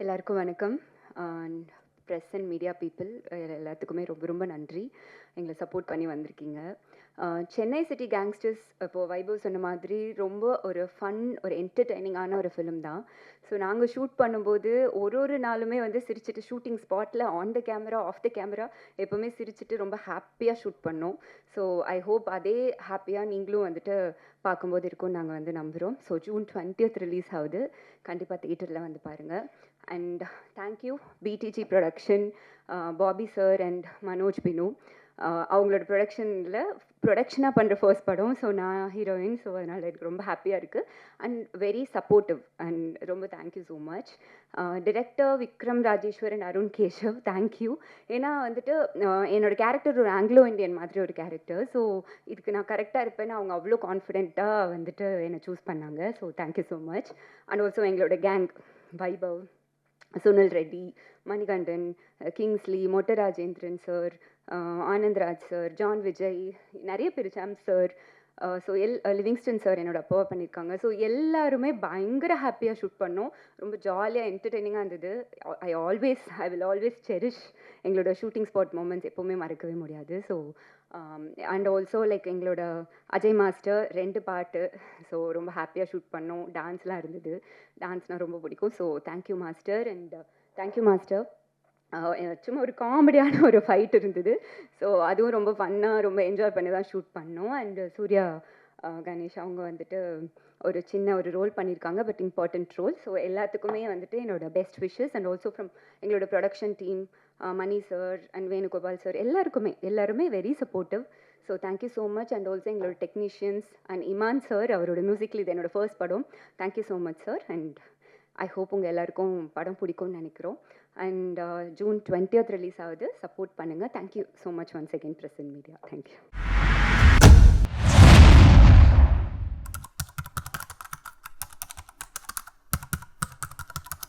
எல்லாருக்கும் வணக்கம். Press and media people எல்லாத்துக்குமே ரொம்ப ரொம்ப நன்றி. எங்களை சப்போர்ட் பண்ணி வந்திருக்கீங்க. சென்னை சிட்டி கேங்ஸ்டர்ஸ் இப்போது வைபவ் சொன்ன மாதிரி ரொம்ப ஒரு ஃபன் ஒரு என்டர்டைனிங்கான ஒரு ஃபிலிம் தான். ஸோ நாங்கள் ஷூட் பண்ணும்போது ஒரு ஒரு நாளுமே வந்து சிரிச்சிட்டு ஷூட்டிங் ஸ்பாட்டில் on the camera off the camera எப்போவுமே சிரிச்சிட்டு ரொம்ப ஹாப்பியாக ஷூட் பண்ணோம். ஸோ ஐ ஹோப் அதே ஹாப்பியாக நீங்களும் வந்துட்டு பார்க்கும்போது இருக்கும்னு நாங்கள் வந்து நம்புகிறோம் ஸோ ஜூன் டுவெண்ட்டியத் ரிலீஸ் ஆகுது. கண்டிப்பாக தியேட்டரில் வந்து பாருங்கள் and thank you PTG production Bobby sir and Manoj Binu அவங்களோட ப்ரொடக்ஷனில் ப்ரொடக்ஷனாக பண்ணுற ஃபர்ஸ்ட் படம். ஸோ நான் ஹீரோயின் ஸோ அதனால் எனக்கு ரொம்ப ஹாப்பியாக இருக்குது அண்ட் வெரி சப்போர்ட்டிவ் அண்ட் ரொம்ப thank you so much director Vikram Rajeswaran Arun Keshav thank you ஏன்னா வந்துட்டு uh, என்னோட கேரக்டர் ஒரு ஆங்கிலோ இந்தியன் மாதிரி ஒரு கேரக்டர் ஸோ இதுக்கு நான் கரெக்டாக இருப்பேன்னு அவங்க அவ்வளோ கான்ஃபிடென்ட்டாக வந்துட்டு என்னை சூஸ் பண்ணாங்க. So thank you so much and also எங்களோட gang Vaibhav Sunil Reddy Manikandan Kingsley Motta Rajendran sir Anandraj sir John Vijay நிறைய பேர் Sam sir so L Livingston sir என்னோட அப்பாவை பண்ணியிருக்காங்க ஸோ எல்லாருமே பயங்கர ஹாப்பியாக ஷூட் பண்ணோம். ரொம்ப ஜாலியாக என்டர்டெய்னிங்காக இருந்தது. I always I will always cherish எங்களோட ஷூட்டிங் ஸ்பாட் மூமெண்ட்ஸ் எப்போவுமே மறக்கவே முடியாது. ஸோ அண்ட் ஆல்சோ லைக் எங்களோட அஜய் மாஸ்டர் ரெண்டு பாட்டு. ஸோ ரொம்ப ஹாப்பியாக ஷூட் பண்ணோம். டான்ஸ்லாம் இருந்தது. டான்ஸ்னால் ரொம்ப பிடிக்கும். So thank you master and thank you master சும்மா ஒரு காமெடியான ஒரு ஃபைட் இருந்தது. ஸோ அதுவும் ரொம்ப ஃபன்னாக ரொம்ப என்ஜாய் பண்ணி தான் ஷூட் பண்ணோம். அண்ட் சூர்யா கணேஷ் அவங்க வந்துட்டு ஒரு சின்ன ஒரு ரோல் பண்ணியிருக்காங்க பட் இம்பார்ட்டன்ட் ரோல் ஸோ எல்லாத்துக்குமே வந்துட்டு என்னோட best wishes and also from எங்களோட production team Mani sir and Venugopal sir எல்லாருக்குமே எல்லாருமே very supportive so thank you so much and also எங்களோட டெக்னீஷியன்ஸ் அண்ட் இமான் சார் அவரோட மியூசிக்கில் இது என்னோட ஃபர்ஸ்ட் படம். Thank you so much sir and I hope உங்கள் எல்லாருக்கும் படம் பிடிக்கும்னு நினைக்கிறோம். அண்ட் ஜூன் டுவெண்ட்டியத் ரிலீஸ் ஆகுது. சப்போர்ட் பண்ணுங்கள் thank you so much once again present media thank you